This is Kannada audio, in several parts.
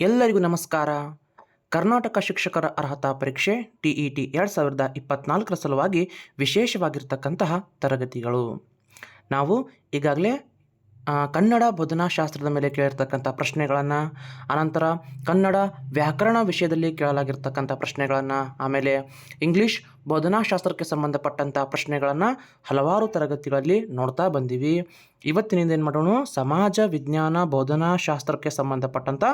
ಎಲ್ಲರಿಗೂ ನಮಸ್ಕಾರ. ಕರ್ನಾಟಕ ಶಿಕ್ಷಕರ ಅರ್ಹತಾ ಪರೀಕ್ಷೆ ಟಿ ಇ ಟಿ ಎರಡು ಸಾವಿರದ ಇಪ್ಪತ್ನಾಲ್ಕರ ಸಲುವಾಗಿ ವಿಶೇಷವಾಗಿರ್ತಕ್ಕಂತಹ ತರಗತಿಗಳು. ನಾವು ಈಗಾಗಲೇ ಕನ್ನಡ ಬೋಧನಾಶಾಸ್ತ್ರದ ಮೇಲೆ ಕೇಳಿರ್ತಕ್ಕಂಥ ಪ್ರಶ್ನೆಗಳನ್ನು ಅನಂತರ ಕನ್ನಡ ವ್ಯಾಕರಣ ವಿಷಯದಲ್ಲಿ ಕೇಳಲಾಗಿರ್ತಕ್ಕಂಥ ಪ್ರಶ್ನೆಗಳನ್ನು, ಆಮೇಲೆ ಇಂಗ್ಲೀಷ್ ಬೋಧನಾಶಾಸ್ತ್ರಕ್ಕೆ ಸಂಬಂಧಪಟ್ಟಂಥ ಪ್ರಶ್ನೆಗಳನ್ನು ಹಲವಾರು ತರಗತಿಗಳಲ್ಲಿ ನೋಡ್ತಾ ಬಂದೀವಿ. ಇವತ್ತಿನಿಂದ ಏನು ಮಾಡೋಣ? ಸಮಾಜ ವಿಜ್ಞಾನ ಬೋಧನಾಶಾಸ್ತ್ರಕ್ಕೆ ಸಂಬಂಧಪಟ್ಟಂಥ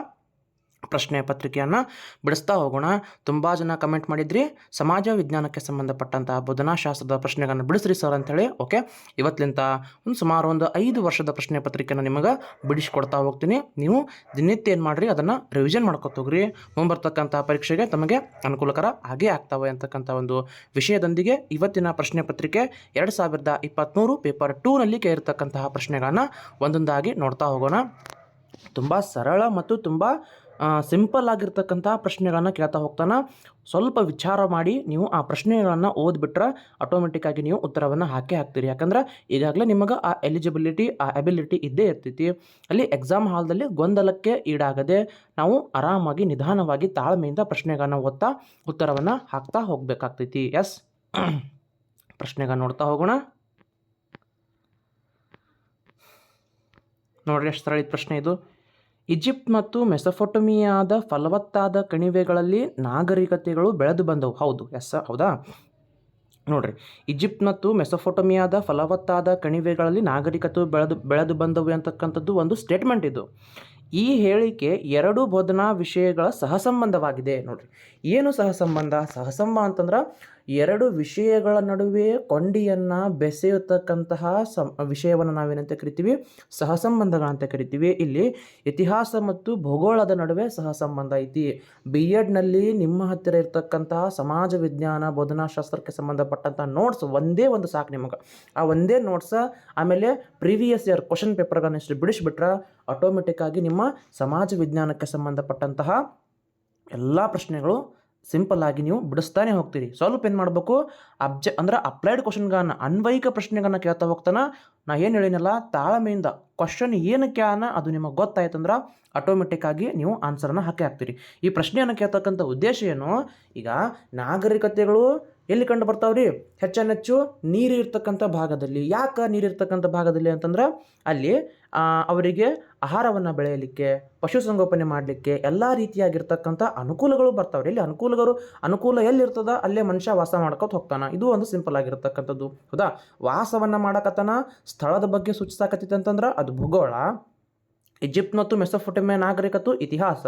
ಪ್ರಶ್ನೆ ಪತ್ರಿಕೆಯನ್ನು ಬಿಡಿಸ್ತಾ ಹೋಗೋಣ. ತುಂಬ ಜನ ಕಮೆಂಟ್ ಮಾಡಿದ್ರಿ. ಸಮಾಜ ವಿಜ್ಞಾನಕ್ಕೆ ಸಂಬಂಧಪಟ್ಟಂತಹ ಬೋಧನಾಶಾಸ್ತ್ರದ ಪ್ರಶ್ನೆಗಳನ್ನು ಬಿಡಿಸ್ರಿ ಸರ್ ಅಂತೇಳಿ ಓಕೆ ಇವತ್ತಿಂದ ಒಂದು ಸುಮಾರು ಒಂದು ಐದು ವರ್ಷದ ಪ್ರಶ್ನೆ ಪತ್ರಿಕೆಯನ್ನು ನಿಮಗೆ ಬಿಡಿಸ್ಕೊಡ್ತಾ ಹೋಗ್ತೀನಿ. ನೀವು ದಿನನಿತ್ಯ ಏನು ಮಾಡಿರಿ, ಅದನ್ನು ರಿವಿಷನ್ ಹೋಗ್ರಿ. ಮುಂಬರ್ತಕ್ಕಂಥ ಪರೀಕ್ಷೆಗೆ ತಮಗೆ ಅನುಕೂಲಕರ ಆಗೇ ಆಗ್ತವೆ ಅಂತಕ್ಕಂಥ ಒಂದು ವಿಷಯದೊಂದಿಗೆ ಇವತ್ತಿನ ಪ್ರಶ್ನೆ ಪತ್ರಿಕೆ ಎರಡು ಸಾವಿರದ ಇಪ್ಪತ್ತ್ಮೂರು ಪೇಪರ್ ಟೂನಲ್ಲಿ ಕೇಳಿರ್ತಕ್ಕಂತಹ ಪ್ರಶ್ನೆಗಳನ್ನು ಒಂದೊಂದಾಗಿ ನೋಡ್ತಾ ಹೋಗೋಣ. ತುಂಬ ಸರಳ ಮತ್ತು ತುಂಬ ಸಿಂಪಲ್ ಆಗಿರ್ತಕ್ಕಂಥ ಪ್ರಶ್ನೆಗಳನ್ನು ಕೇಳ್ತಾ ಹೋಗ್ತಾನೆ. ಸ್ವಲ್ಪ ವಿಚಾರ ಮಾಡಿ ನೀವು ಆ ಪ್ರಶ್ನೆಗಳನ್ನು ಓದ್ಬಿಟ್ರೆ ಆಟೋಮೆಟಿಕ್ಕಾಗಿ ನೀವು ಉತ್ತರವನ್ನು ಹಾಕೇ ಹಾಕ್ತೀರಿ. ಯಾಕಂದ್ರೆ ಈಗಾಗಲೇ ನಿಮಗೆ ಆ ಎಲಿಜಿಬಿಲಿಟಿ ಆ ಎಬಿಲಿಟಿ ಇದ್ದೇ ಇರ್ತೈತಿ. ಅಲ್ಲಿ ಎಕ್ಸಾಮ್ ಹಾಲ್ದಲ್ಲಿ ಗೊಂದಲಕ್ಕೆ ಈಡಾಗದೆ ನಾವು ಆರಾಮಾಗಿ ನಿಧಾನವಾಗಿ ತಾಳ್ಮೆಯಿಂದ ಪ್ರಶ್ನೆಗಳನ್ನು ಓದ್ತಾ ಉತ್ತರವನ್ನು ಹಾಕ್ತಾ ಹೋಗ್ಬೇಕಾಗ್ತೈತಿ. ಎಸ್ ಪ್ರಶ್ನೆಗಳನ್ನ ನೋಡ್ತಾ ಹೋಗೋಣ. ನೋಡ್ರಿ ಎಷ್ಟು ಸರಳ ಪ್ರಶ್ನೆ ಇದು. ಈಜಿಪ್ಟ್ ಮತ್ತು ಮೆಸೊಫೊಟಮಿಯಾದ ಫಲವತ್ತಾದ ಕಣಿವೆಗಳಲ್ಲಿ ನಾಗರಿಕತೆಗಳು ಬೆಳೆದು ಬಂದವು. ಹೌದು, ಎಸ್ ಹೌದಾ? ನೋಡ್ರಿ, ಈಜಿಪ್ಟ್ ಮತ್ತು ಮೆಸೊಫೊಟಮಿಯಾದ ಫಲವತ್ತಾದ ಕಣಿವೆಗಳಲ್ಲಿ ನಾಗರಿಕತೆ ಬೆಳೆದು ಬೆಳೆದು ಬಂದವು ಅಂತಕ್ಕಂಥದ್ದು ಒಂದು ಸ್ಟೇಟ್ಮೆಂಟ್ ಇದು. ಈ ಹೇಳಿಕೆ ಎರಡು ಬೋಧನಾ ವಿಷಯಗಳ ಸಹಸಂಬಂಧವಾಗಿದೆ. ನೋಡ್ರಿ, ಏನು ಸಹಸಂಬಂಧ? ಸಹಸಂಬ ಅಂತಂದ್ರೆ ಎರಡು ವಿಷಯಗಳ ನಡುವೆ ಕೊಂಡಿಯನ್ನು ಬೆಸೆಯತಕ್ಕಂತಹ ಸಂ, ವಿಷಯವನ್ನು ನಾವೇನಂತ ಕರಿತೀವಿ? ಸಹಸಂಬಂಧಗಳಂತ ಕರಿತೀವಿ. ಇಲ್ಲಿ ಇತಿಹಾಸ ಮತ್ತು ಭೂಗೋಳದ ನಡುವೆ ಸಹಸಂಬಂಧ ಐತಿ. ಬಿ ಎಡ್ನಲ್ಲಿ ನಿಮ್ಮ ಹತ್ತಿರ ಇರತಕ್ಕಂತಹ ಸಮಾಜ ವಿಜ್ಞಾನ, ಬೋಧನಾಶಾಸ್ತ್ರಕ್ಕೆ ಸಂಬಂಧಪಟ್ಟಂತಹ ನೋಟ್ಸ್ ಒಂದೇ ಒಂದು ಸಾಕು ನಿಮಗೆ. ಆ ಒಂದೇ ನೋಟ್ಸ ಆಮೇಲೆ ಪ್ರೀವಿಯಸ್ ಇಯರ್ ಕ್ವಶನ್ ಪೇಪರ್ಗಳನ್ನ ಇಷ್ಟು ಬಿಡಿಸ್ಬಿಟ್ರೆ ಆಟೋಮೆಟಿಕ್ ಆಗಿ ನಿಮ್ಮ ಸಮಾಜ ವಿಜ್ಞಾನಕ್ಕೆ ಸಂಬಂಧಪಟ್ಟಂತಹ ಎಲ್ಲ ಪ್ರಶ್ನೆಗಳು ಸಿಂಪಲ್ ಆಗಿ ನೀವು ಬಿಡಿಸ್ತಾನೆ ಹೋಗ್ತೀರಿ. ಸ್ವಲ್ಪ ಏನು ಮಾಡಬೇಕು? ಅಬ್ಜೆ ಅಂದ್ರೆ ಅಪ್ಲೈಡ್ ಕ್ವಶನ್ಗಳನ್ನ ಅನ್ವಯಿಕ ಪ್ರಶ್ನೆಗಳನ್ನ ಕೇಳ್ತಾ ಹೋಗ್ತಾನೆ. ನಾ ಏನು ಹೇಳಿನಲ್ಲ, ತಾಳ್ಮೆಯಿಂದ ಕ್ವಶನ್ ಏನು ಕ್ಯಾನ ಅದು ನಿಮಗೆ ಗೊತ್ತಾಯ್ತಂದ್ರೆ ಆಟೋಮೆಟಿಕ್ ಆಗಿ ನೀವು ಆನ್ಸರನ್ನು ಹಾಕಿ ಹಾಕ್ತೀರಿ. ಈ ಪ್ರಶ್ನೆಯನ್ನು ಕೇಳ್ತಕ್ಕಂಥ ಉದ್ದೇಶ ಏನು? ಈಗ ನಾಗರಿಕತೆಗಳು ಎಲ್ಲಿ ಕಂಡು ಬರ್ತಾವ್ರಿ? ಹೆಚ್ಚಾನೆಚ್ಚು ನೀರು ಇರ್ತಕ್ಕಂಥ ಭಾಗದಲ್ಲಿ. ಯಾಕೆ ನೀರು ಇರ್ತಕ್ಕಂಥ ಭಾಗದಲ್ಲಿ ಅಂತಂದ್ರೆ ಅಲ್ಲಿ ಅವರಿಗೆ ಆಹಾರವನ್ನು ಬೆಳೆಯಲಿಕ್ಕೆ, ಪಶುಸಂಗೋಪನೆ ಮಾಡಲಿಕ್ಕೆ ಎಲ್ಲ ರೀತಿಯಾಗಿರ್ತಕ್ಕಂಥ ಅನುಕೂಲಗಳು ಬರ್ತಾವ್ರಿ. ಇಲ್ಲಿ ಅನುಕೂಲಗಳು, ಅನುಕೂಲ ಎಲ್ಲಿರ್ತದ? ಅಲ್ಲೇ ಮನುಷ್ಯ ವಾಸ ಮಾಡ್ಕೊತ ಹೋಗ್ತಾನೆ. ಇದು ಒಂದು ಸಿಂಪಲ್ ಆಗಿರ್ತಕ್ಕಂಥದ್ದು. ಹೌದಾ? ವಾಸವನ್ನು ಮಾಡಕತ್ತಾನ, ಸ್ಥಳದ ಬಗ್ಗೆ ಸೂಚಿಸಾಕತ್ತೈತೆ ಅಂತಂದ್ರೆ ಅದು ಭೂಗೋಳ ಈಜಿಪ್ಟ್ ಮತ್ತು ಮೆಸೊಫೊಟಮಿಯ ನಾಗರಿಕತ್ತು ಇತಿಹಾಸ.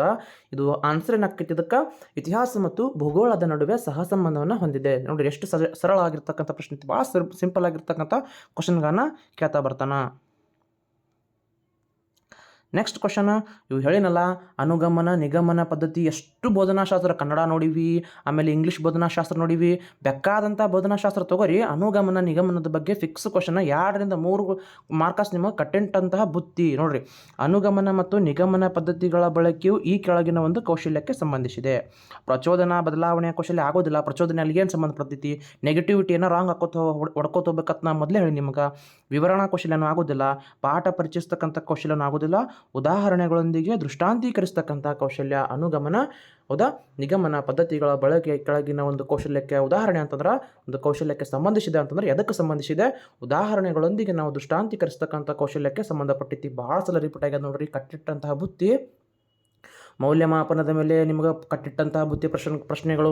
ಇದು ಆನ್ಸರ್ ಏನಾಗ್ತಿದ್ದಕ್ಕೆ ಇತಿಹಾಸ ಮತ್ತು ಭೂಗೋಳದ ನಡುವೆ ಸಹಸಂಬಂಧವನ್ನು ಹೊಂದಿದೆ. ನೋಡಿ ಎಷ್ಟು ಸರಳ ಆಗಿರ್ತಕ್ಕಂಥ ಪ್ರಶ್ನೆ ಭಾಳ ಸಿಂಪಲ್ ಆಗಿರ್ತಕ್ಕಂಥ ಕ್ವಶನ್ಗಳನ್ನ ಕೇಳ್ತಾ ಬರ್ತಾನ. ನೆಕ್ಸ್ಟ್ ಕ್ವಶನ್ ಇವು ಹೇಳಿನಲ್ಲ, ಅನುಗಮನ, ನಿಗಮನ ಪದ್ಧತಿ ಎಷ್ಟು ಬೋಧನಾಶಾಸ್ತ್ರ ಕನ್ನಡ ನೋಡಿವಿ, ಆಮೇಲೆ ಇಂಗ್ಲೀಷ್ ಬೋಧನಾಶಾಸ್ತ್ರ ನೋಡಿವಿ. ಬೇಕಾದಂಥ ಬೋಧನಾಶಾಸ್ತ್ರ ತಗೋರಿ, ಅನುಗಮನ, ನಿಗಮನದ ಬಗ್ಗೆ ಫಿಕ್ಸ್ ಕ್ವಶನ್ ಎರಡರಿಂದ ಮೂರು ಮಾರ್ಕಸ್ ನಿಮಗೆ ಕಟ್ಟೆಂಟಂತಹ ಬುತ್ತಿ ನೋಡ್ರಿ. ಅನುಗಮನ ಮತ್ತು ನಿಗಮನ ಪದ್ಧತಿಗಳ ಬಳಕೆಯು ಈ ಕೆಳಗಿನ ಒಂದು ಕೌಶಲ್ಯಕ್ಕೆ ಸಂಬಂಧಿಸಿದೆ. ಪ್ರಚೋದನಾ, ಬದಲಾವಣೆಯ ಕೌಶಲ್ಯ ಆಗೋದಿಲ್ಲ ಪ್ರಚೋದನೆ ಅಲ್ಲಿ ಏನು ಸಂಬಂಧಪಡ್ತೈತಿ? ನೆಗೆಟಿವಿಟಿಯನ್ನು ರಾಂಗ್ ಹಾಕೋತ ಹೊಡ್ಕೋತ ಹೋಗ್ಬೇಕಂತ ನಾ ಮೊದಲೇ ಹೇಳಿ ನಿಮಗೆ. ವಿವರಣಾ ಕೌಶಲ್ಯನೂ ಆಗೋದಿಲ್ಲ ಪಾಠ ಪರಿಚಯಿಸ್ತಕ್ಕಂಥ ಕೌಶಲ್ಯನೂ ಆಗೋದಿಲ್ಲ ಉದಾಹರಣೆಗಳೊಂದಿಗೆ ದೃಷ್ಟಾಂತೀಕರಿಸ್ತಕ್ಕಂಥ ಕೌಶಲ್ಯ, ಅನುಗಮನ, ಹೌದಾ? ನಿಗಮನ ಪದ್ಧತಿಗಳ ಬಳಕೆ ಕೆಳಗಿನ ಒಂದು ಕೌಶಲ್ಯಕ್ಕೆ ಉದಾಹರಣೆ ಅಂತಂದ್ರೆ, ಒಂದು ಕೌಶಲ್ಯಕ್ಕೆ ಸಂಬಂಧಿಸಿದೆ ಅಂತಂದ್ರೆ ಎದಕ್ಕೆ ಸಂಬಂಧಿಸಿದೆ? ಉದಾಹರಣೆಗಳೊಂದಿಗೆ ನಾವು ದೃಷ್ಟಾಂತೀಕರಿಸ್ತಕ್ಕಂಥ ಕೌಶಲ್ಯಕ್ಕೆ ಸಂಬಂಧಪಟ್ಟಿತ್ತು ಭಾಳ ಸಲ ರಿಪೀಟ್ ಆಗ್ಯದ ನೋಡ್ರಿ, ಕಟ್ಟಿಟ್ಟಂತಹ ಬುತ್ತಿ. ಮೌಲ್ಯಮಾಪನದ ಮೇಲೆ ನಿಮಗೆ ಕಟ್ಟಿಟ್ಟಂತಹ ಬುದ್ಧಿ ಪ್ರಶ್ನೆ ಪ್ರಶ್ನೆಗಳು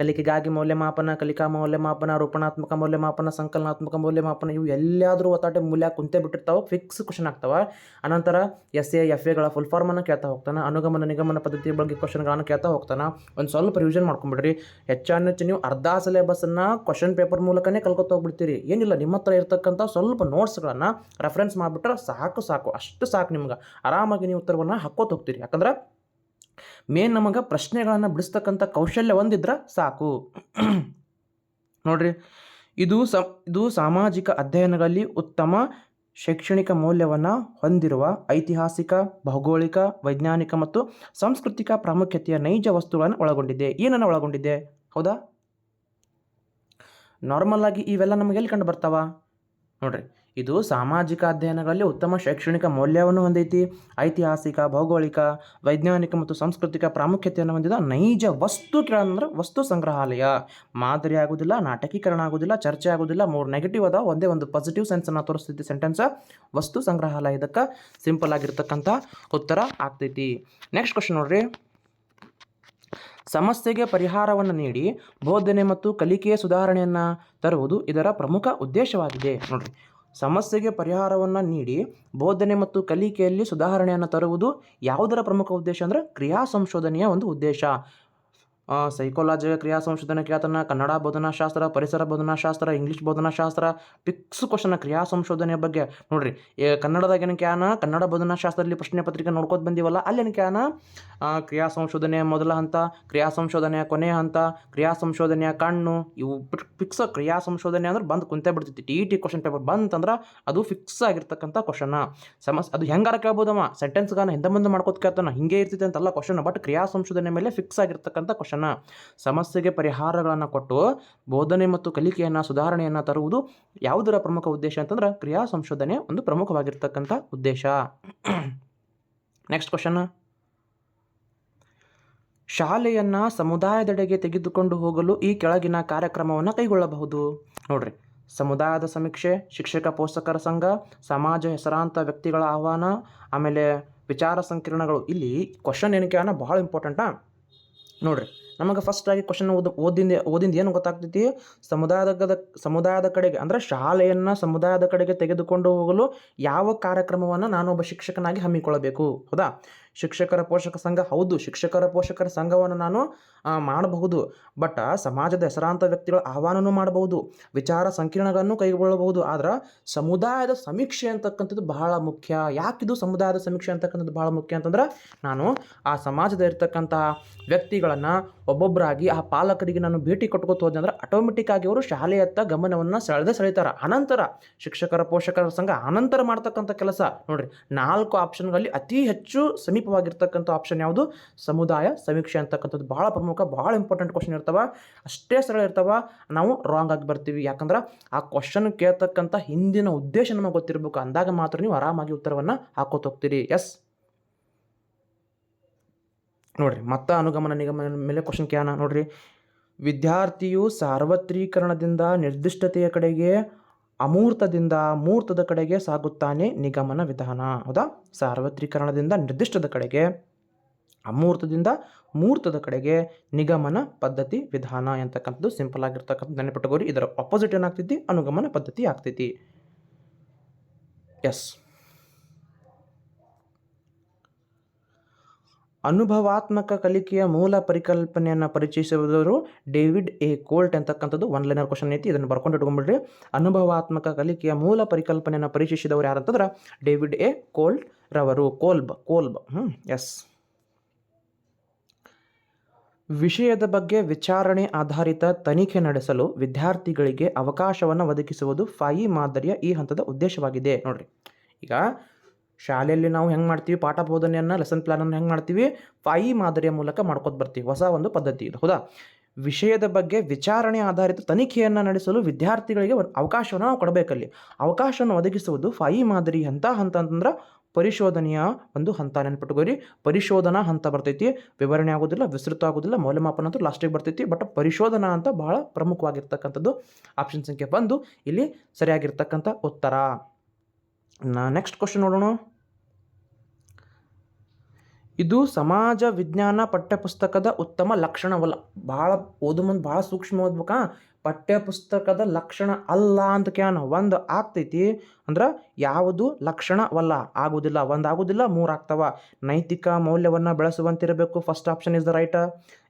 ಕಲಿಕೆಗಾಗಿ ಮೌಲ್ಯಮಾಪನ, ಕಲಿಕಾ ಮೌಲ್ಯಮಾಪನ, ರೂಪಣಾತ್ಮಕ ಮೌಲ್ಯಮಾಪನ, ಸಂಕಲನಾತ್ಮಕ ಮೌಲ್ಯಮಾಪನ, ಇವು ಎಲ್ಲಾದರೂ ಒತ್ತಾಟೆ ಮೂಲ್ಯ ಕುಂತೆ ಬಿಟ್ಟಿರ್ತಾವೆ ಫಿಕ್ಸ್ ಕ್ವಶನ್ ಆಗ್ತಾವೆ. ಅನಂತರ ಎಸ್ ಎ ಎಫ್ ಎಗಳ ಫುಲ್ ಫಾರ್ಮನ್ನು ಕೇಳ್ತಾ ಹೋಗ್ತಾನೆ, ಅನುಗಮನ ನಿಗಮನ ಪದ್ಧತಿ ಬಗ್ಗೆ ಕ್ವಶನ್ಗಳನ್ನು ಕೇಳ್ತಾ ಹೋಗ್ತಾನೆ. ಒಂದು ಸ್ವಲ್ಪ ರಿವಿಷನ್ ಮಾಡ್ಕೊಂಬಿಡ್ರಿ. ಹೆಚ್ಚಾನೆಚ್ಚು ನೀವು ಅರ್ಧ ಸಿಲೆಬಸ್ಸನ್ನು ಕ್ವಶನ್ ಪೇಪರ್ ಮೂಲಕನೇ ಕಲ್ಕೊತ ಹೋಗ್ಬಿಡ್ತೀರಿ. ಏನಿಲ್ಲ, ನಿಮ್ಮ ಹತ್ರ ಇರ್ತಕ್ಕಂಥ ಸ್ವಲ್ಪ ನೋಟ್ಸ್ಗಳನ್ನು ರೆಫರೆನ್ಸ್ ಮಾಡಿಬಿಟ್ರೆ ಸಾಕು ಸಾಕು. ಅಷ್ಟು ಸಾಕು ನಿಮ್ಗೆ. ಆರಾಮಾಗಿ ನೀವು ಉತ್ತರವನ್ನು ಹಾಕೋತ ಹೋಗ್ತೀರಿ. ಯಾಕಂದ್ರೆ ಮೇನ್ ನಮಗೆ ಪ್ರಶ್ನೆಗಳನ್ನು ಬಿಡಿಸ್ತಕ್ಕಂಥ ಕೌಶಲ್ಯ ಒಂದಿದ್ರೆ ಸಾಕು. ನೋಡ್ರಿ, ಇದು ಸ, ಇದು ಸಾಮಾಜಿಕ ಅಧ್ಯಯನಗಳಲ್ಲಿ ಉತ್ತಮ ಶೈಕ್ಷಣಿಕ ಮೌಲ್ಯವನ್ನು ಹೊಂದಿರುವ ಐತಿಹಾಸಿಕ, ಭೌಗೋಳಿಕ, ವೈಜ್ಞಾನಿಕ ಮತ್ತು ಸಾಂಸ್ಕೃತಿಕ ಪ್ರಾಮುಖ್ಯತೆಯ ನೈಜ ವಸ್ತುಗಳನ್ನು ಒಳಗೊಂಡಿದೆ. ಏನನ್ನು ಒಳಗೊಂಡಿದೆ? ಹೌದಾ? ನಾರ್ಮಲ್ ಆಗಿ ಇವೆಲ್ಲ ನಮಗೆ ಎಲ್ಲಿ ಕಂಡು ಬರ್ತಾವ? ನೋಡ್ರಿ ಇದು ಸಾಮಾಜಿಕ ಅಧ್ಯಯನಗಳಲ್ಲಿ ಉತ್ತಮ ಶೈಕ್ಷಣಿಕ ಮೌಲ್ಯವನ್ನು ಹೊಂದೈತಿ. ಐತಿಹಾಸಿಕ, ಭೌಗೋಳಿಕ, ವೈಜ್ಞಾನಿಕ ಮತ್ತು ಸಾಂಸ್ಕೃತಿಕ ಪ್ರಾಮುಖ್ಯತೆಯನ್ನು ಹೊಂದಿದ ನೈಜ ವಸ್ತು ಕೇಳಂದ್ರೆ ವಸ್ತು ಸಂಗ್ರಹಾಲಯ. ಮಾದರಿ ಆಗೋದಿಲ್ಲ, ನಾಟಕೀಕರಣ ಆಗುವುದಿಲ್ಲ ಚರ್ಚೆ ಆಗೋದಿಲ್ಲ, ಮೂರು ನೆಗೆಟಿವ್ ಅದ ಒಂದೇ ಒಂದು ಪಾಸಿಟಿವ್ ಸೆನ್ಸನ್ನು ತೋರಿಸ್ತೈತಿ ಸೆಂಟೆನ್ಸ್ ವಸ್ತು ಸಂಗ್ರಹಾಲಯ ಇದಕ್ಕೆ ಸಿಂಪಲ್ ಆಗಿರ್ತಕ್ಕಂಥ ಉತ್ತರ ಆಗ್ತೈತಿ. ನೆಕ್ಸ್ಟ್ ಕ್ವಶನ್ ನೋಡ್ರಿ. ಸಮಸ್ಯೆಗೆ ಪರಿಹಾರವನ್ನು ನೀಡಿ ಬೋಧನೆ ಮತ್ತು ಕಲಿಕೆಯ ಸುಧಾರಣೆಯನ್ನು ತರುವುದು ಇದರ ಪ್ರಮುಖ ಉದ್ದೇಶವಾಗಿದೆ. ನೋಡ್ರಿ. ಸಮಸ್ಯೆಗೆ ಪರಿಹಾರವನ್ನು ನೀಡಿ ಬೋಧನೆ ಮತ್ತು ಕಲಿಕೆಯಲ್ಲಿ ಸುಧಾರಣೆಯನ್ನು ತರುವುದು ಯಾವುದರ ಪ್ರಮುಖ ಉದ್ದೇಶ ಅಂದರೆ ಕ್ರಿಯಾ ಸಂಶೋಧನೆಯ ಒಂದು ಉದ್ದೇಶ. ಸೈಕಾಲಜಿ, ಕ್ರಿಯಾ ಸಂಶೋಧನೆ ಕೇಳ್ತಾನೆ ಕನ್ನಡ ಬೋಧನಾಶಾಸ್ತ್ರ, ಪರಿಸರ ಬೋಧನಾಶಾಸ್ತ್ರ, ಇಂಗ್ಲೀಷ್ ಬೋಧನಾಶಾಸ್ತ್ರ ಪಿಕ್ಸ್ ಕ್ವಶನ್ ಕ್ರಿಯಾ ಸಂಶೋಧನೆಯ ಬಗ್ಗೆ. ನೋಡ್ರಿ ಕನ್ನಡದಾಗ ಏನು ಕ್ಯಾನ? ಕನ್ನಡ ಬೋಧನಾಶಾಸ್ತ್ರದಲ್ಲಿ ಪ್ರಶ್ನೆ ಪತ್ರಿಕೆ ನೋಡ್ಕೊತ ಬಂದೀವಲ್ಲ ಅಲ್ಲೇನು ಕ್ಯಾನ? ಕ್ರಿಯಾ ಸಂಶೋಧನೆಯ ಮೊದಲ ಹಂತ, ಕ್ರಿಯಾ ಸಂಶೋಧನೆಯ ಕೊನೆಯ ಹಂತ, ಕ್ರಿಯಾ ಸಂಶೋಧನೆಯ ಕಣ್ಣು, ಇವು ಫಿಕ್ಸ್ ಕ್ರಿಯಾ ಸಂಶೋಧನೆ ಅಂದ್ರೆ ಬಂದು ಕುಂತೇ ಬಿಡ್ತೈತಿ. ಟಿ ಟಿ ಕ್ವಶನ್ ಪೇಪರ್ ಬಂತಂದ್ರೆ ಅದು ಫಿಕ್ಸ್ ಆಗಿರ್ತಕ್ಕಂಥ ಕ್ವಶನ ಸಮಸ್, ಅದು ಹೆಂಗಾರ ಕೇಳ್ಬೋದಮ್ಮ ಸೆಂಟೆನ್ಸ್ಗಾನ ಹಿಂದೆ ಮುಂದೆ ಮಾಡ್ಕೋತ ಕೇಳ್ತಾನ. ಹಿಂಗೆ ಇರ್ತೈತೆ ಅಂತಲ್ಲ ಕ್ವಶನ್ ಬಟ್ ಕ್ರಿಯಾ ಸಂಶೋಧನೆ ಮೇಲೆ ಫಿಕ್ಸ್ ಆಗಿರ್ತಕ್ಕಂಥ ಕ್ವಶನ ಸಮಸ್ಯೆಗೆ ಪರಿಹಾರಗಳನ್ನು ಕೊಟ್ಟು ಬೋಧನೆ ಮತ್ತು ಕಲಿಕೆಯನ್ನು ಸುಧಾರಣೆಯನ್ನು ತರುವುದು ಯಾವುದರ ಪ್ರಮುಖ ಉದ್ದೇಶ ಅಂತಂದ್ರೆ ಕ್ರಿಯಾ ಸಂಶೋಧನೆ ಒಂದು ಪ್ರಮುಖವಾಗಿರ್ತಕ್ಕಂಥ ಉದ್ದೇಶ. ನೆಕ್ಸ್ಟ್ ಕ್ವಶನ್ ಶಾಲೆಯನ್ನು ಸಮುದಾಯದೆಡೆಗೆ ತೆಗೆದುಕೊಂಡು ಹೋಗಲು ಈ ಕೆಳಗಿನ ಕಾರ್ಯಕ್ರಮವನ್ನು ಕೈಗೊಳ್ಳಬಹುದು. ನೋಡ್ರಿ. ಸಮುದಾಯದ ಸಮೀಕ್ಷೆ, ಶಿಕ್ಷಕ, ಪೋಷಕರ ಸಂಘ, ಸಮಾಜ ಹೆಸರಾಂತ ವ್ಯಕ್ತಿಗಳ ಆಹ್ವಾನ, ಆಮೇಲೆ ವಿಚಾರ ಸಂಕಿರಣಗಳು. ಇಲ್ಲಿ ಕ್ವಶನ್ ಏನಕ್ಕೆ ಅನ್ನೋ ಭಾಳ ಇಂಪಾರ್ಟೆಂಟಾ ನೋಡ್ರಿ. ನಮಗೆ ಫಸ್ಟ್ ಆಗಿ ಕ್ವಶನ್ ಓದ್, ಓದಿಂದ ಓದಿಂದ ಏನು ಗೊತ್ತಾಗ್ತೈತಿ? ಸಮುದಾಯದ ಸಮುದಾಯದ ಕಡೆಗೆ, ಅಂದ್ರೆ ಶಾಲೆಯನ್ನು ಸಮುದಾಯದ ಕಡೆಗೆ ತೆಗೆದುಕೊಂಡು ಹೋಗಲು ಯಾವ ಕಾರ್ಯಕ್ರಮವನ್ನು ನಾನೊಬ್ಬ ಶಿಕ್ಷಕನಾಗಿ ಹಮ್ಮಿಕೊಳ್ಳಬೇಕು? ಹೌದಾ? ಶಿಕ್ಷಕರ ಪೋಷಕ ಸಂಘ. ಹೌದು, ಶಿಕ್ಷಕರ ಪೋಷಕರ ಸಂಘವನ್ನು ನಾನು ಮಾಡಬಹುದು. ಬಟ್, ಸಮಾಜದ ಹೆಸರಾಂತ ವ್ಯಕ್ತಿಗಳ ಆಹ್ವಾನನೂ ಮಾಡಬಹುದು. ವಿಚಾರ ಸಂಕೀರ್ಣಗಳನ್ನು ಕೈಗೊಳ್ಳಬಹುದು. ಆದ್ರೆ, ಸಮುದಾಯದ ಸಮೀಕ್ಷೆ ಅಂತಕ್ಕಂಥದ್ದು ಬಹಳ ಮುಖ್ಯ. ಯಾಕಿದು ಸಮುದಾಯದ ಸಮೀಕ್ಷೆ ಅಂತಕ್ಕಂಥದ್ದು ಬಹಳ ಮುಖ್ಯ ಅಂತಂದ್ರೆ, ನಾನು ಆ ಸಮಾಜದ ಇರ್ತಕ್ಕಂತಹ ವ್ಯಕ್ತಿಗಳನ್ನು ಒಬ್ಬೊಬ್ಬರಾಗಿ ಆ ಪಾಲಕರಿಗೆ ನಾನು ಭೇಟಿ ಕೊಟ್ಕೋತ ಹೋದೆ ಅಂದ್ರೆ ಆಟೋಮೆಟಿಕ್ ಆಗಿ ಅವರು ಶಾಲೆಯತ್ತ ಗಮನವನ್ನು ಸೆಳೆದ ಸೆಳಿತಾರ. ಅನಂತರ ಶಿಕ್ಷಕರ ಪೋಷಕರ ಸಂಘ ಅನಂತರ ಮಾಡ್ತಕ್ಕಂಥ ಕೆಲಸ. ನೋಡ್ರಿ, ನಾಲ್ಕು ಆಪ್ಷನ್ಗಳಲ್ಲಿ ಅತಿ ಹೆಚ್ಚು ಸಮೀಪವಾಗಿರ್ತಕ್ಕಂಥ ಆಪ್ಷನ್ ಯಾವುದು? ಸಮುದಾಯ, ಸಮೀಕ್ಷೆ ಅಂತಕ್ಕಂಥದ್ದು ಭಾಳ ಪ್ರಮುಖ ಭಾಳ ಇಂಪಾರ್ಟೆಂಟ್ ಕ್ವಶನ್ ಇರ್ತವೆ. ಅಷ್ಟೇ ಸರಳ ಇರ್ತಾವ. ನಾವು ರಾಂಗ್ ಆಗಿ ಬರ್ತೀವಿ. ಯಾಕಂದ್ರೆ ಆ ಕ್ವಶನ್ ಕೇಳ್ತಕ್ಕಂಥ ಹಿಂದಿನ ಉದ್ದೇಶ ನಮಗೆ ಗೊತ್ತಿರಬೇಕು. ಅಂದಾಗ ಮಾತ್ರ ನೀವು ಆರಾಮಾಗಿ ಉತ್ತರವನ್ನು ಹಾಕೋತ ಹೋಗ್ತೀರಿ. ಎಸ್ ನೋಡ್ರಿ, ಮತ್ತ ಅನುಗಮನ ನಿಗಮನ ಮೇಲೆ ಕ್ವಶನ್ ಕ್ಯಾನ ನೋಡ್ರಿ, ವಿದ್ಯಾರ್ಥಿಯು ಸಾರ್ವತ್ರೀಕರಣದಿಂದ ನಿರ್ದಿಷ್ಟತೆಯ ಕಡೆಗೆ ಅಮೂರ್ತದಿಂದ ಮೂರ್ತದ ಕಡೆಗೆ ಸಾಗುತ್ತಾನೆ ನಿಗಮನ ವಿಧಾನ. ಹೌದಾ? ಸಾರ್ವತ್ರೀಕರಣದಿಂದ ನಿರ್ದಿಷ್ಟದ ಕಡೆಗೆ, ಅಮೂರ್ತದಿಂದ ಮೂರ್ತದ ಕಡೆಗೆ ನಿಗಮನ ಪದ್ಧತಿ ವಿಧಾನ ಅಂತಕ್ಕಂಥದ್ದು ಸಿಂಪಲ್ ಆಗಿರ್ತಕ್ಕಂಥ ನೆನಪಿಟ್ಟುಕೋರಿ ಇದರ ಅಪೋಸಿಟ್ ಏನಾಗ್ತೈತಿ? ಅನುಗಮನ ಪದ್ಧತಿ ಆಗ್ತೈತಿ. ಎಸ್ ಅನುಭವಾತ್ಮಕ ಕಲಿಕೆಯ ಮೂಲ ಪರಿಕಲ್ಪನೆಯನ್ನು ಪರಿಚಯಿಸುವುದರು ಡೇವಿಡ್ ಎ ಕೋಲ್ಟ್ ಅಂತಕ್ಕಂಥದ್ದು. ಒನ್ ಲೈನರ್ ಕ್ವಶನ್ ಐತಿ, ಇದನ್ನು ಬರ್ಕೊಂಡು ಇಟ್ಕೊಂಡ್ಬಿಡ್ರಿ ಅನುಭವಾತ್ಮಕ ಕಲಿಕೆಯ ಮೂಲ ಪರಿಕಲ್ಪನೆಯನ್ನು ಪರಿಚಯಿಸಿದವರು ಯಾರಂತಂದ್ರೆ ಡೇವಿಡ್ ಎ ಕೋಲ್ಟ್ ರವರು. ಕೋಲ್ಬ್ ಕೋಲ್ಬ್ ಹ್ಞೂ ಎಸ್ ವಿಷಯದ ಬಗ್ಗೆ ವಿಚಾರಣೆ ಆಧಾರಿತ ತನಿಖೆ ನಡೆಸಲು ವಿದ್ಯಾರ್ಥಿಗಳಿಗೆ ಅವಕಾಶವನ್ನು ಒದಗಿಸುವುದು ಫಾಯಿ ಮಾದರಿಯ ಈ ಹಂತದ ಉದ್ದೇಶವಾಗಿದೆ. ನೋಡ್ರಿ, ಈಗ ಶಾಲೆಯಲ್ಲಿ ನಾವು ಹೆಂಗೆ ಮಾಡ್ತೀವಿ? ಪಾಠ ಬೋಧನೆಯನ್ನು ಲೆಸನ್ ಪ್ಲಾನನ್ನು ಹೆಂಗೆ ಮಾಡ್ತೀವಿ? ಫೈ ಮಾದರಿಯ ಮೂಲಕ ಮಾಡ್ಕೊತ ಬರ್ತೀವಿ. ಹೊಸ ಒಂದು ಪದ್ಧತಿ ಇದು. ಹೌದಾ? ವಿಷಯದ ಬಗ್ಗೆ ವಿಚಾರಣೆ ಆಧಾರಿತ ತನಿಖೆಯನ್ನು ನಡೆಸಲು ವಿದ್ಯಾರ್ಥಿಗಳಿಗೆ ಅವಕಾಶವನ್ನು ನಾವು ಕೊಡಬೇಕಲ್ಲಿ. ಅವಕಾಶವನ್ನು ಒದಗಿಸುವುದು ಫೈ ಮಾದರಿ ಹಂತ ಹಂತ ಅಂತಂದ್ರೆ ಪರಿಶೋಧನೆಯ ಒಂದು ಹಂತ ನೆನ್ಪಿಟ್ಕೋರಿ ಪರಿಶೋಧನಾ ಹಂತ ಬರ್ತೈತಿ. ವಿವರಣೆ ಆಗೋದಿಲ್ಲ, ವಿಸ್ತೃತ ಆಗೋದಿಲ್ಲ, ಮೌಲ್ಯಮಾಪನ ಅಂತೂ ಲಾಸ್ಟಿಗೆ ಬರ್ತೈತಿ. ಬಟ್ ಪರಿಶೋಧನಾ ಅಂತ ಬಹಳ ಪ್ರಮುಖವಾಗಿರ್ತಕ್ಕಂಥದ್ದು. ಆಪ್ಷನ್ ಸಂಖ್ಯೆ ಬಂದು ಇಲ್ಲಿ ಸರಿಯಾಗಿರ್ತಕ್ಕಂಥ ಉತ್ತರ. ನಾ ನೆಕ್ಸ್ಟ್ ಕ್ವಶನ್ ನೋಡೋಣ. ಇದು ಸಮಾಜ ವಿಜ್ಞಾನ ಪಠ್ಯಪುಸ್ತಕದ ಉತ್ತಮ ಲಕ್ಷಣವಲ್ಲ. ಭಾಳ ಓದು ಮುಂದೆ ಭಾಳ ಸೂಕ್ಷ್ಮ ಓದ್ಬೇಕಾ ಪಠ್ಯಪುಸ್ತಕದ ಲಕ್ಷಣ ಅಲ್ಲ ಅಂತ ಕ್ಯಾನ ಒಂದು ಆಗ್ತೈತಿ ಅಂದ್ರೆ ಯಾವುದು ಲಕ್ಷಣವಲ್ಲ. ಆಗುವುದಿಲ್ಲ ಒಂದು ಆಗುವುದಿಲ್ಲ ಮೂರು ಆಗ್ತಾವ. ನೈತಿಕ ಮೌಲ್ಯವನ್ನು ಬೆಳೆಸುವಂತಿರಬೇಕು. First option is the right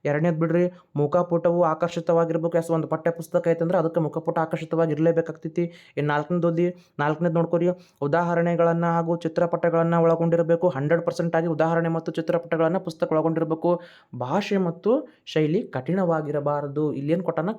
ಎರಡನೇದು ಬಿಡ್ರಿ, ಮುಖಪುಟವು ಆಕರ್ಷಿತವಾಗಿರ್ಬೇಕು. ಎಸ್ ಒಂದು ಪಠ್ಯಪುಸ್ತಕ ಐತಂದ್ರೆ ಅದಕ್ಕೆ ಮುಖಪುಟ ಆಕರ್ಷಿತವಾಗಿ ಇರಲೇಬೇಕಾಗ್ತೈತಿ ಇನ್ನು ನಾಲ್ಕನೇದು ಓದಿ, ನಾಲ್ಕನೇದು ನೋಡ್ಕೊರಿ. ಉದಾಹರಣೆಗಳನ್ನು ಹಾಗೂ ಚಿತ್ರಪಟಗಳನ್ನು ಒಳಗೊಂಡಿರಬೇಕು. ಹಂಡ್ರೆಡ್ ಪರ್ಸೆಂಟ್ ಆಗಿ ಉದಾಹರಣೆ ಮತ್ತು ಚಿತ್ರಪಟಗಳನ್ನು ಪುಸ್ತಕ ಒಳಗೊಂಡಿರಬೇಕು. ಭಾಷೆ ಮತ್ತು ಶೈಲಿ ಕಠಿಣವಾಗಿರಬಾರದು. ಇಲ್ಲೇನು ಕೊಟ್ಟಾನ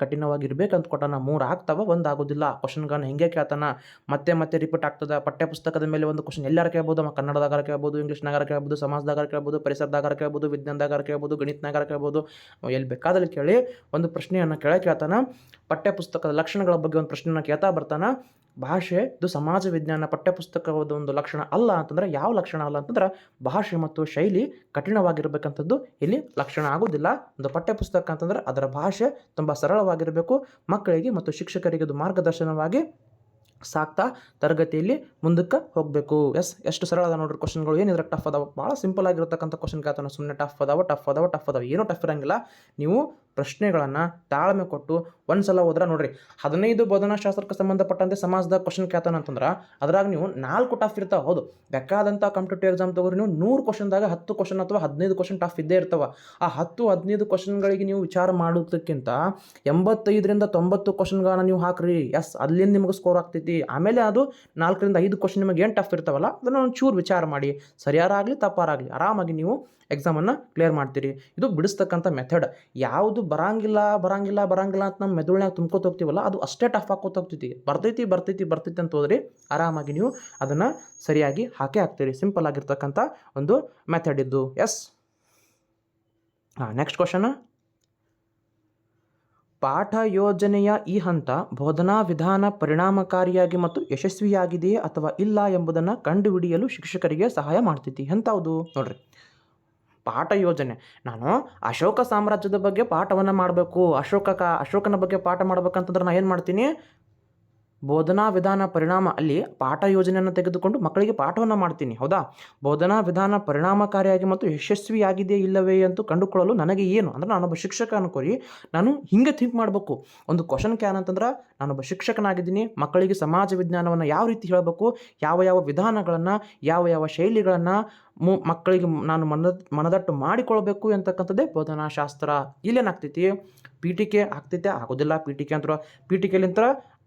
ಕಠಿಣವಾಗಿರ್ಬೇಕಂತ ಕೊಟ್ಟಾನ, ಮೂರು ಆಗ್ತಾವ, ಒಂದು ಆಗೋದಿಲ್ಲ. ಕ್ವಶನ್ಗಳನ್ನ ಹಿಂಗೆ ಕೇಳ್ತಾನ? ಮತ್ತೆ ಮತ್ತೆ ರಿಪೀಟ್ ಆಗ್ತದೆ. ಪಠ್ಯ ಪುಸ್ತಕದ ಮೇಲೆ ಒಂದು ಕ್ವಶನ್ ಎಲ್ಲಾರು ಕೇಳ್ಬೋದು ಅಮ್ಮ ಕನ್ನಡದಾಗಾರ ಕೇಳ್ಬೋದು ಇಂಗ್ಲೀಷ್ನಾಗಾರ ಕೇಳ್ಬೋದು, ಸಮಾಜದಾಗಾರ ಕೇಳ್ಬೋದು ಪರಿಸರದಾಗ ಕೇಳ್ಬೋದು, ವಿಜ್ಞಾನದಾಗಾರ ಕೇಳ್ಬೋದು ಗಣಿತನಾಗಾರ ಕೇಳ್ಬೋದು. ಎಲ್ಲಿ ಬೇಕಾದಲ್ಲಿ ಕೇಳಿ ಒಂದು ಪ್ರಶ್ನೆಯನ್ನು ಕೇಳೇ ಕೇಳ್ತಾನ. ಪಠ್ಯಪುಸ್ತಕದ ಲಕ್ಷಣಗಳ ಬಗ್ಗೆ ಒಂದು ಪ್ರಶ್ನೆಯನ್ನು ಕೇಳ್ತಾ ಬರ್ತಾನ. ಭಾಷೆ ಇದು ಸಮಾಜ ವಿಜ್ಞಾನ ಪಠ್ಯಪುಸ್ತಕದ ಒಂದು ಲಕ್ಷಣ ಅಲ್ಲ ಅಂತಂದ್ರೆ ಯಾವ ಲಕ್ಷಣ ಅಲ್ಲ ಅಂತಂದ್ರೆ ಭಾಷೆ ಮತ್ತು ಶೈಲಿ ಕಠಿಣವಾಗಿರ್ಬೇಕಂಥದ್ದು ಇಲ್ಲಿ ಲಕ್ಷಣ ಆಗೋದಿಲ್ಲ ಒಂದು ಪಠ್ಯಪುಸ್ತಕ ಅಂತಂದ್ರೆ ಅದರ ಭಾಷೆ ತುಂಬ ಸರಳವಾಗಿರಬೇಕು. ಮಕ್ಕಳಿಗೆ ಮತ್ತು ಶಿಕ್ಷಕರಿಗೆ ಅದು ಮಾರ್ಗದರ್ಶನವಾಗಿ ಸಾಕ್ತಾ ತರಗತಿಯಲ್ಲಿ ಮುಂದಕ್ಕೆ ಹೋಗಬೇಕು. ಎಸ್, ಎಷ್ಟು ಸರಳ ಅದ ನೋಡ್ರಿ ಕ್ವಶನ್ಗಳು. ಏನಿದ್ರೆ ಟಫ್ ಅದಾವ? ಭಾಳ ಸಿಂಪಲ್ ಆಗಿರತಕ್ಕಂಥ ಕ್ವಶನ್ ಆತನ ಸುಮ್ಮನೆ ಟಫ್ ಅದಾವ ಟಫ್ ಅದಾವ ಟಫ್ ಅದಾವ. ಏನೂ ಟಫ್ ಇರಂಗಿಲ್ಲ. ನೀವು ಪ್ರಶ್ನೆಗಳನ್ನು ತಾಳ್ಮೆ ಕೊಟ್ಟು ಒಂದು ಸಲ ಹೋದ್ರೆ ನೋಡ್ರಿ ಹದಿನೈದು ಬೋಧನಾಶಾಸ್ತ್ರಕ್ಕೆ ಸಂಬಂಧಪಟ್ಟಂತೆ ಸಮಾಜದ ಕ್ವಶನ್ ಕೇಳ್ತಾನೆ ಅಂತಂದ್ರೆ ಅದ್ರಾಗ ನೀವು ನಾಲ್ಕು ಟಫ್ ಇರ್ತಾವೆ, ಹೌದು. ಬೇಕಾದಂಥ ಕಾಂಪಿಟೇಟಿವ್ ಎಕ್ಸಾಮ್ ತಗೋರಿ ನೀವು ನೂರು ಕ್ವಶನ್ದಾಗ ಹತ್ತು ಕ್ವಶನ್ ಅಥವಾ ಹದಿನೈದು ಕ್ವಶನ್ ಟಫ್ ಇದ್ದೇ ಇರ್ತಾವೆ. ಆ ಹತ್ತು, ಹದಿನೈದು ಕ್ವಶನ್ಗಳಿಗೆ ನೀವು ವಿಚಾರ ಮಾಡೋದಕ್ಕಿಂತ ಎಂಬತ್ತೈದರಿಂದ ತೊಂಬತ್ತು ಕ್ವಶನ್ಗಳನ್ನ ನೀವು ಹಾಕ್ರಿ. ಎಸ್ ಅಲ್ಲಿಂದ ನಿಮಗೆ ಸ್ಕೋರ್ ಆಗ್ತೈತಿ. ಆಮೇಲೆ ಅದು ನಾಲ್ಕರಿಂದ ಐದು ಕ್ವಶನ್ ನಿಮಗೆ ಏನು ಟಫ್ ಇರ್ತಾವಲ್ಲ, ಅದನ್ನು ಒಂದು ಚೂರು ವಿಚಾರ ಮಾಡಿ. ಸರಿಯಾರಾಗಲಿ, ತಪ್ಪಾರಾಗಲಿ, ಆರಾಮಾಗಿ ನೀವು ಎಕ್ಸಾಮನ್ನು ಕ್ಲಿಯರ್ ಮಾಡ್ತೀರಿ. ಇದು ಬಿಡಿಸ್ತಕ್ಕಂಥ ಮೆಥಡ್ ಯಾವುದು ಬರಂಗಿಲ್ಲ ಬರಂಗಿಲ್ಲ ಬರಂಗಿಲ್ಲ ಅಂತ ನಮ್ಮ ಮೆದುಳಿನಾಗ ತುಂಬ್ಕೊತ ಹೋಗ್ತೀವಲ್ಲ, ಅದು ಅಷ್ಟೇ ಟಫ್ ಹಾಕೋತ ಹೋಗ್ತೈತಿ. ಬರ್ತೈತಿ ಬರ್ತೈತಿ ಬರ್ತೈತಿ ಅಂತ ಹೋದ್ರಿ ಆರಾಮಾಗಿ ನೀವು ಅದನ್ನು ಸರಿಯಾಗಿ ಹಾಕೇ ಹಾಕ್ತೀರಿ. ಸಿಂಪಲ್ ಆಗಿರ್ತಕ್ಕಂಥ ಒಂದು ಮೆಥಡ್ ಇದ್ದು. ಎಸ್ ಹಾಂ ನೆಕ್ಸ್ಟ್ ಕ್ವಶನ್ ಪಾಠ ಯೋಜನೆಯ ಈ ಹಂತ ಬೋಧನಾ ವಿಧಾನ ಪರಿಣಾಮಕಾರಿಯಾಗಿ ಮತ್ತು ಯಶಸ್ವಿಯಾಗಿದೆಯೇ ಅಥವಾ ಇಲ್ಲ ಎಂಬುದನ್ನು ಕಂಡುಹಿಡಿಯಲು ಶಿಕ್ಷಕರಿಗೆ ಸಹಾಯ ಮಾಡ್ತೈತಿ. ಎಂಥವುದು? ನೋಡ್ರಿ. ಪಾಠ ಯೋಜನೆ. ನಾನು ಅಶೋಕ ಸಾಮ್ರಾಜ್ಯದ ಬಗ್ಗೆ ಪಾಠವನ್ನು ಮಾಡಬೇಕು. ಅಶೋಕ ಕ ಅಶೋಕನ ಬಗ್ಗೆ ಪಾಠ ಮಾಡ್ಬೇಕಂತಂದ್ರೆ ನಾನು ಏನು ಮಾಡ್ತೀನಿ? ಬೋಧನಾ ವಿಧಾನ ಪರಿಣಾಮ ಅಲ್ಲಿ ಪಾಠ ಯೋಜನೆಯನ್ನು ತೆಗೆದುಕೊಂಡು ಮಕ್ಕಳಿಗೆ ಪಾಠವನ್ನು ಮಾಡ್ತೀನಿ, ಹೌದಾ? ಬೋಧನಾ ವಿಧಾನ ಪರಿಣಾಮಕಾರಿಯಾಗಿ ಮತ್ತು ಯಶಸ್ವಿಯಾಗಿದೆಯೇ ಇಲ್ಲವೇ ಅಂತ ಕಂಡುಕೊಳ್ಳಲು ನನಗೆ ಏನು? ಅಂದರೆ ನಾನೊಬ್ಬ ಶಿಕ್ಷಕ ಅನ್ಕೋರಿ, ನಾನು ಹಿಂಗೆ ಥಿಂಕ್ ಮಾಡಬೇಕು. ಒಂದು ಕ್ವಶನ್ ಕ್ಯಾನ್ ಅಂತಂದ್ರೆ ನಾನೊಬ್ಬ ಶಿಕ್ಷಕನಾಗಿದ್ದೀನಿ, ಮಕ್ಕಳಿಗೆ ಸಮಾಜ ವಿಜ್ಞಾನವನ್ನು ಯಾವ ರೀತಿ ಹೇಳಬೇಕು, ಯಾವ ಯಾವ ವಿಧಾನಗಳನ್ನು, ಯಾವ ಯಾವ ಶೈಲಿಗಳನ್ನು ಮು, ಮಕ್ಕಳಿಗೆ ನಾನು ಮನ ಮನದಟ್ಟು ಮಾಡಿಕೊಳ್ಬೇಕು ಅಂತಕ್ಕಂಥದ್ದೇ ಬೋಧನಾಶಾಸ್ತ್ರ. ಇಲ್ಲೇನಾಗ್ತೈತಿ? ಪೀಠಿಕೆ ಆಗ್ತೈತೆ? ಆಗೋದಿಲ್ಲ ಪೀಠಿಕೆ ಅಂತ ಪೀಠಿಕೆಲಿಂತ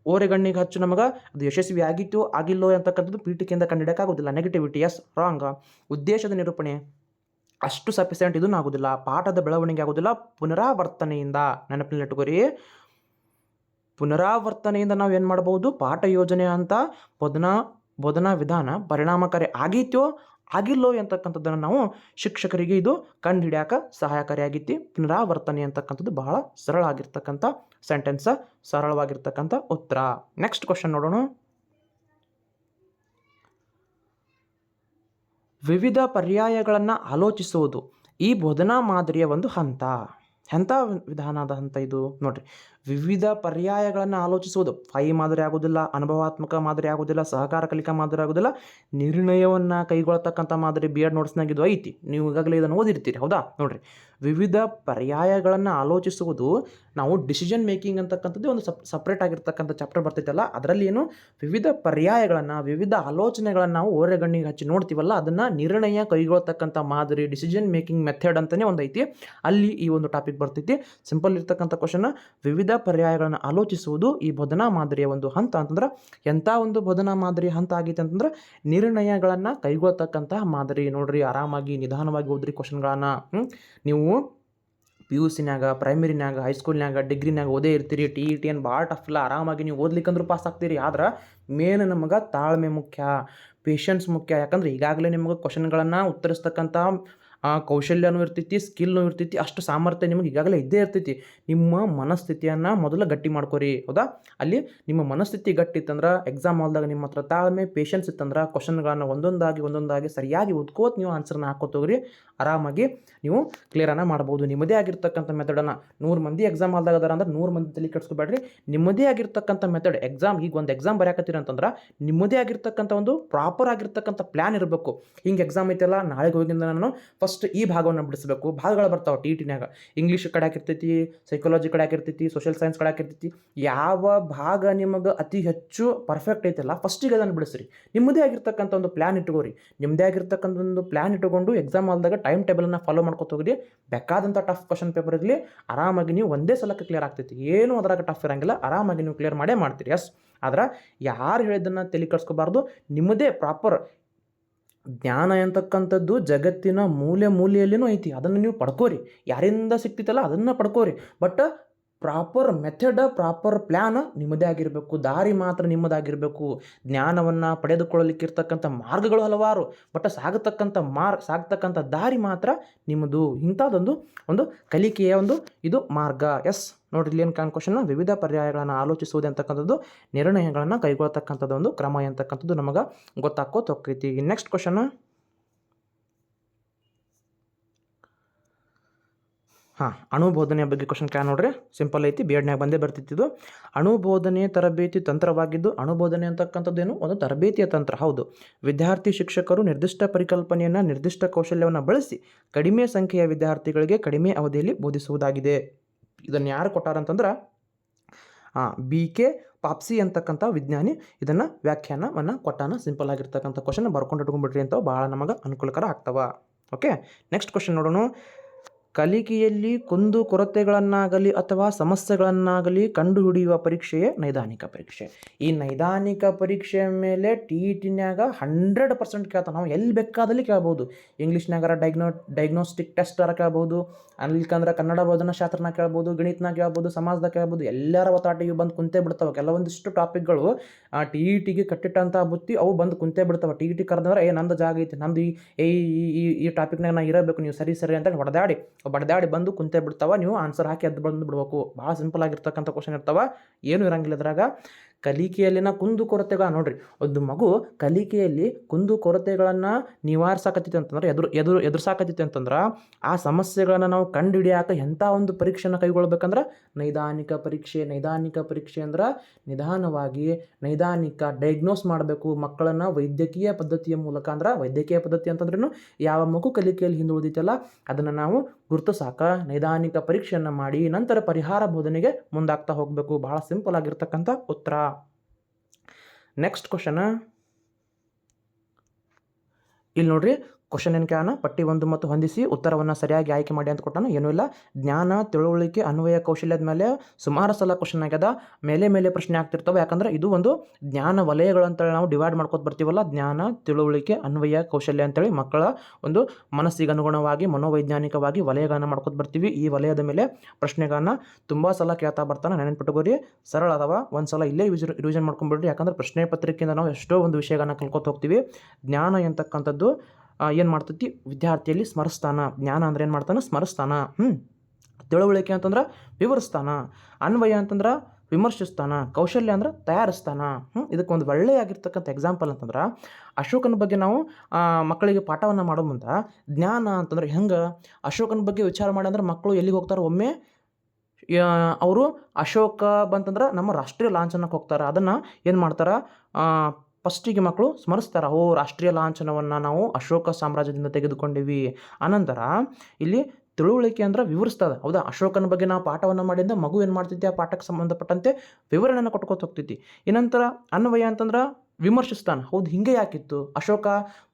ಓರೆಗಣ್ಣಿಗೆ ಹಚ್ಚು ನಮಗೆ ಅದು ಯಶಸ್ವಿ ಆಗಿತ್ತು ಆಗಿಲ್ಲೋ ಅಂತಕ್ಕಂಥದ್ದು ಪೀಠಿಕೆಯಿಂದ ಕಂಡಿಡಕ್ಕಾಗೋದಿಲ್ಲ ನೆಗೆಟಿವಿಟಿ ಎಸ್ ರಾಂಗ್ ಉದ್ದೇಶದ ನಿರೂಪಣೆ. ಅಷ್ಟು ಸಫಿಸೆಂಟ್ ಇದನ್ನು ಆಗೋದಿಲ್ಲ ಪಾಠದ ಬೆಳವಣಿಗೆ ಆಗೋದಿಲ್ಲ ಪುನರಾವರ್ತನೆಯಿಂದ ನೆನಪಿನಲ್ಲಿಟ್ಟುಕೊರಿ ಪುನರಾವರ್ತನೆಯಿಂದ ನಾವು ಏನು ಮಾಡ್ಬೋದು ಪಾಠ ಯೋಜನೆ ಅಂತ ಬೋಧನಾ ಬೋಧನಾ ವಿಧಾನ ಪರಿಣಾಮಕಾರಿ ಆಗೈತೋ ಆಗಿಲ್ಲೋ ಅಂತಕ್ಕಂಥದ್ದನ್ನು ನಾವು ಶಿಕ್ಷಕರಿಗೆ ಇದು ಕಂಡುಹಿಡಿಯಾಕ ಸಹಾಯಕಾರಿಯಾಗಿತ್ತು. ಪುನರಾವರ್ತನೆ ಅಂತಕ್ಕಂಥದ್ದು ಬಹಳ ಸರಳ ಆಗಿರ್ತಕ್ಕಂಥ ಸೆಂಟೆನ್ಸ ಸರಳವಾಗಿರ್ತಕ್ಕಂಥ ಉತ್ತರ. ನೆಕ್ಸ್ಟ್ ಕ್ವಶನ್ ನೋಡೋಣ. ವಿವಿಧ ಪರ್ಯಾಯಗಳನ್ನು ಆಲೋಚಿಸುವುದು ಈ ಬೋಧನಾ ಮಾದರಿಯ ಒಂದು ಹಂತ. ಎಂಥ ವಿಧಾನದ ಹಂತ ಇದು? ನೋಡ್ರಿ. ವಿವಿಧ ಪರ್ಯಾಯಗಳನ್ನು ಆಲೋಚಿಸುವುದು. ಫೈ ಮಾದರಿ ಆಗೋದಿಲ್ಲ ಅನುಭವಾತ್ಮಕ ಮಾದರಿ ಆಗೋದಿಲ್ಲ ಸಹಕಾರ ಕಲಿಕಾ ಮಾದರಿ ಆಗೋದಿಲ್ಲ ನಿರ್ಣಯವನ್ನು ಕೈಗೊಳ್ಳತಕ್ಕಂಥ ಮಾದರಿ ಬಿ ಎಡ್ ನೋಟ್ಸ್ನಾಗ ಇದು ಐತಿ. ನೀವು ಈಗಾಗಲೇ ಇದನ್ನು ಓದಿರ್ತೀರಿ, ಹೌದಾ? ನೋಡ್ರಿ. ವಿವಿಧ ಪರ್ಯಾಯಗಳನ್ನು ಆಲೋಚಿಸುವುದು ನಾವು ಡಿಸಿಷನ್ ಮೇಕಿಂಗ್ ಅಂತಕ್ಕಂಥದ್ದು ಒಂದು ಸಪ್ ಸಪ್ರೇಟ್ ಆಗಿರ್ತಕ್ಕಂಥ ಚಾಪ್ಟರ್ ಬರ್ತೈತಲ್ಲ, ಅದರಲ್ಲಿ ಏನು ವಿವಿಧ ಪರ್ಯಾಯಗಳನ್ನು, ವಿವಿಧ ಆಲೋಚನೆಗಳನ್ನು ನಾವು ಓರೆಗಣ್ಣಿಗೆ ಹಚ್ಚಿ ನೋಡ್ತೀವಲ್ಲ, ಅದನ್ನು ನಿರ್ಣಯ ಕೈಗೊಳ್ಳತಕ್ಕಂಥ ಮಾದರಿ ಡಿಸಿಷನ್ ಮೇಕಿಂಗ್ ಮೆಥಡ್ ಅಂತಲೇ ಒಂದು ಐತಿ ಅಲ್ಲಿ ಈ ಒಂದು ಟಾಪಿಕ್ ಬರ್ತೈತಿ. ಸಿಂಪಲ್ ಇರ್ತಕ್ಕಂಥ ಕ್ವಶನ್ ವಿವಿಧ ಪರ್ಯಾಯಗಳನ್ನು ಆಲೋಚಿಸುವುದು ಈ ಬೋಧನಾ ಮಾದರಿಯ ಒಂದು ಹಂತ. ಅಂತಂದ್ರೆ ಎಂಥ ಒಂದು ಬೋಧನಾ ಮಾದರಿ ಹಂತ ಆಗೈತೆ ಅಂತಂದ್ರೆ ನಿರ್ಣಯಗಳನ್ನು ಕೈಗೊಳ್ತಕ್ಕಂತಹ ಮಾದರಿ. ನೋಡ್ರಿ, ಆರಾಮಾಗಿ ನಿಧಾನವಾಗಿ ಓದ್ರಿ ಕ್ವಶನ್ಗಳನ್ನು ನೀವು ಪಿ ಯು ಸಿನಾಗ ಪ್ರೈಮರಿನಾಗ ಹೈಸ್ಕೂಲ್ನಾಗ ಡಿಗ್ರಿನಾಗ ಓದೇ ಇರ್ತೀರಿ. ಟಿ ಇ ಟಿ ಏನು ಭಾಳ ಟಫ್ ಇಲ್ಲ. ಆರಾಮಾಗಿ ನೀವು ಓದ್ಲಿಕ್ಕಂದ್ರೂ ಪಾಸ್ ಆಗ್ತೀರಿ. ಆದ್ರೆ ಮೇನ್ ನಮಗೆ ತಾಳ್ಮೆ ಮುಖ್ಯ ಪೇಷನ್ಸ್ ಮುಖ್ಯ. ಯಾಕಂದ್ರೆ ಈಗಾಗಲೇ ನಿಮಗೆ ಕ್ವಶನ್ಗಳನ್ನು ಉತ್ತರಿಸ್ತಕ್ಕಂಥ ಆ ಕೌಶಲ್ಯನೂ ಇರ್ತೈತಿ ಸ್ಕಿಲ್ನೂ ಇರ್ತೈತಿ, ಅಷ್ಟು ಸಾಮರ್ಥ್ಯ ನಿಮಗೆ ಈಗಾಗಲೇ ಇದ್ದೇ ಇರ್ತೈತಿ. ನಿಮ್ಮ ಮನಸ್ಥಿತಿಯನ್ನು ಮೊದಲು ಗಟ್ಟಿ ಮಾಡ್ಕೊರಿ, ಹೌದಾ? ಅಲ್ಲಿ ನಿಮ್ಮ ಮನಸ್ಥಿತಿ ಗಟ್ಟಿ ಇತ್ತಂದ್ರೆ ಎಕ್ಸಾಮ್ ಹಾಲ್ದಾಗ ನಿಮ್ಮ ಹತ್ರ ತಾಳ್ಮೆ ಪೇಷನ್ಸ್ ಇತ್ತಂದ್ರೆ ಕ್ವಶನ್ಗಳನ್ನು ಒಂದೊಂದಾಗಿ ಒಂದೊಂದಾಗಿ ಸರಿಯಾಗಿ ಓದ್ಕೋತ ನೀವು ಆನ್ಸರ್ನ ಹಾಕೋತೋಗ್ರಿ ಆರಾಮಾಗಿ ನೀವು ಕ್ಲಿಯರನ್ನು ಮಾಡ್ಬೋದು. ನಿಮ್ಮದೇ ಆಗಿರ್ತಕ್ಕಂಥ ಮೆಥಡನ್ನು ನೂರು ಮಂದಿ ಎಕ್ಸಾಮ್ ಹಾಲ್ದಾಗ ಅದಾರ ಅಂದ್ರೆ ನೂರು ಮಂದಿ ತಲೆ ಕೆಡಿಸ್ಕೋಬೇಡ್ರಿ. ನಿಮ್ಮದೇ ಆಗಿರ್ತಕ್ಕಂಥ ಮೆಥಡ್ ಎಕ್ಸಾಮ್ ಈಗ ಒಂದು ಎಕ್ಸಾಮ್ ಬರೆಯಕತ್ತೀರ ಅಂತಂದ್ರೆ ನಿಮ್ಮದೇ ಆಗಿರ್ತಕ್ಕಂಥ ಒಂದು ಪ್ರಾಪರ್ ಆಗಿರ್ತಕ್ಕಂಥ ಪ್ಲ್ಯಾನ್ ಇರಬೇಕು. ಹಿಂಗೆ ಎಕ್ಸಾಮ್ ಐತೆಲ್ಲ, ನಾಳೆಗೆ ಹೋಗಿಂದ ನಾನು ಫಸ್ಟ್ ಈ ಭಾಗವನ್ನು ಬಿಡಿಸಬೇಕು. ಭಾಗಗಳು ಬರ್ತಾವೆ ಟಿ ಟಿನ್ಯಾಗ ಇಂಗ್ಲೀಷ್ ಕಡೆ ಹಾಕಿರ್ತೈತಿ ಸೈಕಾಲಜಿ ಕಡೆ ಹಾಕಿರ್ತೈತಿ ಸೋಷಿಯಲ್ ಸೈನ್ಸ್ ಕಡೆ ಹಾಕಿರ್ತೈತಿ. ಯಾವ ಭಾಗ ನಿಮಗೆ ಅತಿ ಹೆಚ್ಚು ಪರ್ಫೆಕ್ಟ್ ಐತಲ್ಲ ಫಸ್ಟಿಗೆ ಅದನ್ನು ಬಿಡಿಸ್ರಿ. ನಿಮ್ಮದೇ ಆಗಿರ್ತಕ್ಕಂಥ ಒಂದು ಪ್ಲ್ಯಾನ್ ಇಟ್ಕೋರಿ. ನಿಮ್ಮದೇ ಆಗಿರ್ತಕ್ಕಂಥ ಒಂದು ಪ್ಲ್ಯಾನ್ ಇಟ್ಕೊಂಡು ಎಕ್ಸಾಮ್ ಆಲ್ದಾಗ ಟೈಮ್ ಟೇಬಲನ್ನು ಫಾಲೋ ಮಾಡ್ಕೊತ ಹೋಗ್ರಿ. ಬೇಕಾದಂಥ ಟಫ್ ಕ್ವಶನ್ ಪೇಪರ್ ಇರಲಿ, ಆರಾಮಾಗಿ ನೀವು ಒಂದೇ ಸಲಕ್ಕೆ ಕ್ಲಿಯರ್ ಆಗ್ತೈತಿ. ಏನು ಅದ್ರಾಗ ಟಫ್ ಇರಂಗಿಲ್ಲ, ಆರಾಮಾಗಿ ನೀವು ಕ್ಲಿಯರ್ ಮಾಡೇ ಮಾಡ್ತೀರಿ. ಎಸ್ ಆದ್ರೆ ಯಾರು ಹೇಳಿದ್ದನ್ನು ತಲೆ ಕಟ್ಸ್ಕೋಬಾರ್ದು ನಿಮ್ಮದೇ ಪ್ರಾಪರ್ ಜ್ಞಾನ ಎಂತಕ್ಕಂಥದ್ದು ಜಗತ್ತಿನ ಮೂಲೆ ಮೂಲೆಯಲ್ಲಿನೂ ಐತಿ. ಅದನ್ನು ನೀವು ಪಡ್ಕೋರಿ. ಯಾರಿಂದ ಸಿಕ್ತಿತ್ತಲ್ಲ ಅದನ್ನು ಪಡ್ಕೋರಿ. But proper method proper plan ನಿಮ್ಮದೇ ಆಗಿರಬೇಕು. ದಾರಿ ಮಾತ್ರ ನಿಮ್ಮದಾಗಿರಬೇಕು. ಜ್ಞಾನವನ್ನು ಪಡೆದುಕೊಳ್ಳಲಿಕ್ಕಿರ್ತಕ್ಕಂಥ ಮಾರ್ಗಗಳು ಹಲವಾರು. ಬಟ್ ಸಾಗತಕ್ಕಂಥ ಮಾರ್, ಸಾಗ್ತಕ್ಕಂಥ ದಾರಿ ಮಾತ್ರ ನಿಮ್ಮದು. ಇಂಥದ್ದೊಂದು, ಒಂದು ಕಲಿಕೆಯ ಒಂದು ಇದು ಮಾರ್ಗ. ಎಸ್ ನೋಡ್ರಿ ಇಲ್ಲಿ ಏನು ಕಾಣ್ ಕ್ವಶನ್ ವಿವಿಧ ಪರ್ಯಾಯಗಳನ್ನು ಆಲೋಚಿಸುವುದು ಅಂತಕ್ಕಂಥದ್ದು ನಿರ್ಣಯಗಳನ್ನು ಕೈಗೊಳ್ಳತಕ್ಕಂಥದ್ದು ಒಂದು ಕ್ರಮ ಅಂತಕ್ಕಂಥದ್ದು ನಮಗೆ ಗೊತ್ತಾಕೋ ಹೋಗ್ತೈತಿ ನೆಕ್ಸ್ಟ್ ಕ್ವಶನ್ ಹಾಂ ಅಣುಬೋಧನೆಯ ಬಗ್ಗೆ ಕ್ವಶನ್ ಕ್ಯಾ ನೋಡ್ರಿ. ಸಿಂಪಲ್ ಐತಿ ಬಿ ಎಡ್ನಾಗ ಬಂದೇ ಬರ್ತಿತ್ತು ಅಣುಬೋಧನೆ ತರಬೇತಿ ತಂತ್ರವಾಗಿದ್ದು ಅಣುಬೋಧನೆ ಏನು ಒಂದು ತರಬೇತಿಯ ತಂತ್ರ, ಹೌದು. ವಿದ್ಯಾರ್ಥಿ ಶಿಕ್ಷಕರು ನಿರ್ದಿಷ್ಟ ಪರಿಕಲ್ಪನೆಯನ್ನು, ನಿರ್ದಿಷ್ಟ ಕೌಶಲ್ಯವನ್ನು ಬಳಸಿ ಕಡಿಮೆ ಸಂಖ್ಯೆಯ ವಿದ್ಯಾರ್ಥಿಗಳಿಗೆ ಕಡಿಮೆ ಅವಧಿಯಲ್ಲಿ ಬೋಧಿಸುವುದಾಗಿದೆ. ಇದನ್ನು ಯಾರು ಕೊಟ್ಟಾರಂತಂದ್ರೆ ಬಿ ಕೆ ಪಾಪ್ಸಿ ಅಂತಕ್ಕಂಥ ವಿಜ್ಞಾನಿ ಇದನ್ನು ವ್ಯಾಖ್ಯಾನವನ್ನು ಕೊಟ್ಟಾನ. ಸಿಂಪಲ್ ಆಗಿರ್ತಕ್ಕಂಥ ಕ್ವಶನ್ ಬರ್ಕೊಂಡು ಇಟ್ಕೊಂಡ್ಬಿಟ್ರಿ ಅಂತ ಭಾಳ ನಮಗೆ ಅನುಕೂಲಕರ ಆಗ್ತವ. ಓಕೆ ನೆಕ್ಸ್ಟ್ ಕ್ವಶನ್ ನೋಡೋಣ. ಕಲಿಕೆಯಲ್ಲಿ ಕುಂದು ಕೊರತೆಗಳನ್ನಾಗಲಿ ಅಥವಾ ಸಮಸ್ಯೆಗಳನ್ನಾಗಲಿ ಕಂಡುಹಿಡಿಯುವ ಪರೀಕ್ಷೆಯೇ ನೈದಾನಿಕ ಪರೀಕ್ಷೆ. ಈ ನೈದಾನಿಕ ಪರೀಕ್ಷೆಯ ಮೇಲೆ ಟಿ ಇ ಟಿನ್ಯಾಗ ಹಂಡ್ರೆಡ್ ಪರ್ಸೆಂಟ್ ಕೇಳ್ತಾನೆ. ನಾವು ಎಲ್ಲಿ ಬೇಕಾದಲ್ಲಿ ಕೇಳ್ಬೋದು. ಇಂಗ್ಲೀಷ್ನಾಗಾರ ಡೈಗ್ನೋ ಡೈಗ್ನೋಸ್ಟಿಕ್ ಟೆಸ್ಟಾರ ಕೇಳ್ಬೋದು. ಅನ್ಲಿಕ್ಕಂದ್ರೆ ಕನ್ನಡ ಬೋಧನಾ ಶಾಸ್ತ್ರನ ಕೇಳ್ಬೋದು. ಗಣಿತನ ಕೇಳ್ಬೋದು. ಸಮಾಜದಾಗ ಕೇಳ್ಬೋದು. ಎಲ್ಲರ ಒತ್ತಾಟಿಗೆ ಬಂದು ಕುಂತೆ ಬಿಡ್ತಾವೆ. ಕೆಲವೊಂದಿಷ್ಟು ಟಾಪಿಕ್ಗಳು ಆ ಟಿ ಇ ಟಿಗೆ ಕಟ್ಟಿಟ್ಟಂಥ ಬುತ್ತಿ ಅವು ಬಂದು ಕುಂತೆ ಬಿಡ್ತಾವೆ. ಟಿ ಇ ಟಿ ಕರೆದ್ರೆ ಏ, ನಂದು ಜಾಗ ಐತಿ. ನಂದು ಈ ಈ, ಈ- ಟಾಪಿಕ್ನಾಗ ನಾ ಇರಬೇಕು. ನೀವು ಸರಿ ಸರಿ ಅಂತ ಹೊಡೆದಾಡಿ ಬಡ್ದಾಡಿ ಬಂದು ಕುಂತೇ ಬಿಡ್ತಾವ, ನೀವು ಆನ್ಸರ್ ಹಾಕಿ ಅದು ಬಂದು ಬಿಡ್ಬೇಕು. ಭಾಳ ಸಿಂಪಲ್ ಆಗಿರ್ತಕ್ಕಂಥ ಕ್ವಶನ್ ಇರ್ತಾವ. ಏನು ಇರಂಗಿಲ್ಲ ಇದ್ರಾಗ. ಕಲಿಕೆಯಲ್ಲಿನ ಕುಂದು ಕೊರತೆಗಳ ನೋಡ್ರಿ, ಒಂದು ಮಗು ಕಲಿಕೆಯಲ್ಲಿ ಕುಂದು ಕೊರತೆಗಳನ್ನು ನಿವಾರಿಸಾಕತ್ತೈತಿ ಅಂತಂದ್ರೆ, ಎದುರು ಎದುರು ಎದುರ್ಸಾಕತ್ತೈತಿ ಅಂತಂದ್ರೆ, ಆ ಸಮಸ್ಯೆಗಳನ್ನು ನಾವು ಕಂಡುಹಿಡಿಯಾಕ ಎಂಥ ಒಂದು ಪರೀಕ್ಷೆನ ಕೈಗೊಳ್ಬೇಕಂದ್ರೆ, ನೈದಾನಿಕ ಪರೀಕ್ಷೆ ನೈದಾನಿಕ ಪರೀಕ್ಷೆ ಅಂದ್ರೆ ನಿಧಾನವಾಗಿ ನೈದಾನಿಕ ಡಯಾಗ್ನೋಸ್ ಮಾಡಬೇಕು ಮಕ್ಕಳನ್ನು ವೈದ್ಯಕೀಯ ಪದ್ಧತಿಯ ಮೂಲಕ ಅಂದ್ರೆ, ವೈದ್ಯಕೀಯ ಪದ್ಧತಿ ಅಂತಂದ್ರೂ ಯಾವ ಮಗು ಕಲಿಕೆಯಲ್ಲಿ ಹಿಂದುಳಿದೈತಲ್ಲ ಅದನ್ನು ನಾವು ಗುರುತಿಸಾಕ ನೈದಾನಿಕ ಪರೀಕ್ಷೆಯನ್ನು ಮಾಡಿ ನಂತರ ಪರಿಹಾರ ಬೋಧನೆಗೆ ಮುಂದಾಗ್ತಾ ಹೋಗಬೇಕು. ಭಾಳ ಸಿಂಪಲ್ ಆಗಿರ್ತಕ್ಕಂಥ ಉತ್ತರ. ನೆಕ್ಸ್ಟ್ ಕ್ವಶನ್ ಇಲ್ಲಿ ನೋಡ್ರಿ ಕ್ವಶನ್ ಏನು ಕೇಳೋಣ? ಪಟ್ಟಿ ಒಂದು ಮತ್ತು ಹೊಂದಿಸಿ ಉತ್ತರವನ್ನು ಸರಿಯಾಗಿ ಆಯ್ಕೆ ಮಾಡಿ ಅಂತ ಕೊಟ್ಟಾನ? ಏನೂ ಇಲ್ಲ. ಜ್ಞಾನ, ತಿಳುವಳಿಕೆ, ಅನ್ವಯ ಕೌಶಲ್ಯದ ಮೇಲೆ ಸುಮಾರು ಸಲ ಕ್ವಶನ್ ಆಗ್ಯದ. ಮೇಲೆ ಮೇಲೆ ಪ್ರಶ್ನೆ ಆಗ್ತಿರ್ತವೆ. ಯಾಕಂದ್ರೆ ಇದು ಒಂದು ಜ್ಞಾನ ವಲಯಗಳು ಅಂತೇಳಿ ನಾವು ಡಿವೈಡ್ ಮಾಡ್ಕೊತ ಬರ್ತೀವಲ್ಲ? ಜ್ಞಾನ, ತಿಳುವಳಿಕೆ, ಅನ್ವಯ ಕೌಶಲ್ಯ ಅಂತೇಳಿ ಮಕ್ಕಳ ಒಂದು ಮನಸ್ಸಿಗೆ ಅನುಗುಣವಾಗಿ, ಮನೋವೈಜ್ಞಾನಿಕವಾಗಿ ವಲಯಗಳನ್ನು ಮಾಡ್ಕೊತ ಬರ್ತೀವಿ. ಈ ವಲಯದ ಮೇಲೆ ಪ್ರಶ್ನೆಗಳನ್ನ ತುಂಬ ಸಲ ಕೇಳ್ತಾ ಬರ್ತಾನೆ ನೆನಪಿಟ್ಟುಕೋರಿ ಸರಳ ಅದಾವ. ಒಂದು ಸಲ ಇಲ್ಲೇ ರಿವಿಷನ್ ಮಾಡ್ಕೊಂಡ್ಬಿಡ್ರಿ. ಯಾಕಂದ್ರೆ ಪ್ರಶ್ನೆ ಪತ್ರಿಕೆಯಿಂದ ನಾವು ಎಷ್ಟೋ ಒಂದು ವಿಷಯಗಳನ್ನ ಕಲ್ಕೊತ ಹೋಗ್ತೀವಿ. ಜ್ಞಾನ ಎಂತಕ್ಕಂಥದ್ದು? ಏನು ಮಾಡ್ತೈತಿ? ವಿದ್ಯಾರ್ಥಿಯಲ್ಲಿ ಸ್ಮರಿಸ್ತಾನ ಜ್ಞಾನ ಅಂದ್ರೆ ಏನು ಮಾಡ್ತಾನೆ? ಸ್ಮರಿಸ್ತಾನ ಹ್ಞೂ ತಿಳುವಳಿಕೆ ಅಂತಂದ್ರೆ ವಿವರಿಸ್ತಾನ. ಅನ್ವಯ ಅಂತಂದ್ರೆ ವಿಮರ್ಶಿಸ್ತಾನ. ಕೌಶಲ್ಯ ಅಂದ್ರೆ ತಯಾರಿಸ್ತಾನ. ಹ್ಞೂ ಇದಕ್ಕೆ ಒಂದು ಒಳ್ಳೆಯಾಗಿರ್ತಕ್ಕಂಥ ಎಕ್ಸಾಂಪಲ್ ಅಂತಂದ್ರೆ ಅಶೋಕನ ಬಗ್ಗೆ ನಾವು ಮಕ್ಕಳಿಗೆ ಪಾಠವನ್ನು ಮಾಡೋ ಮುಂದೆ ಜ್ಞಾನ ಅಂತಂದ್ರೆ ಹೆಂಗೆ? ಅಶೋಕನ ಬಗ್ಗೆ ವಿಚಾರ ಮಾಡಿ ಅಂದ್ರೆ ಮಕ್ಕಳು ಎಲ್ಲಿಗೆ ಹೋಗ್ತಾರೆ? ಒಮ್ಮೆ ಅವರು ಅಶೋಕ ಬಂತಂದ್ರೆ ನಮ್ಮ ರಾಷ್ಟ್ರೀಯ ಲಾಂಛನಕ್ಕೆ ಹೋಗ್ತಾರೆ. ಅದನ್ನು ಏನು ಮಾಡ್ತಾರೆ? ಫಸ್ಟಿಗೆ ಮಕ್ಕಳು ಸ್ಮರಿಸ್ತಾರೆ, ಓ, ರಾಷ್ಟ್ರೀಯ ಲಾಂಛನವನ್ನು ನಾವು ಅಶೋಕ ಸಾಮ್ರಾಜ್ಯದಿಂದ ತೆಗೆದುಕೊಂಡಿವಿ. ಅನಂತರ ಇಲ್ಲಿ ತಿಳುವಳಿಕೆ ಅಂದ್ರೆ ವಿವರಿಸ್ತದೆ. ಹೌದಾ? ಅಶೋಕನ ಬಗ್ಗೆ ನಾವು ಪಾಠವನ್ನು ಮಾಡಿದ್ದ ಮಗು ಏನು ಮಾಡ್ತೈತಿ ಆ ಪಾಠಕ್ಕೆ ಸಂಬಂಧಪಟ್ಟಂತೆ ವಿವರಣೆಯನ್ನು ಕೊಟ್ಕೋತ ಹೋಗ್ತೈತಿ ಏನಂತರ ಅನ್ವಯ ಅಂತಂದ್ರೆ ವಿಮರ್ಶಿಸ್ತಾನೆ. ಹೌದು, ಹಿಂಗೆ ಯಾಕಿತ್ತು ಅಶೋಕ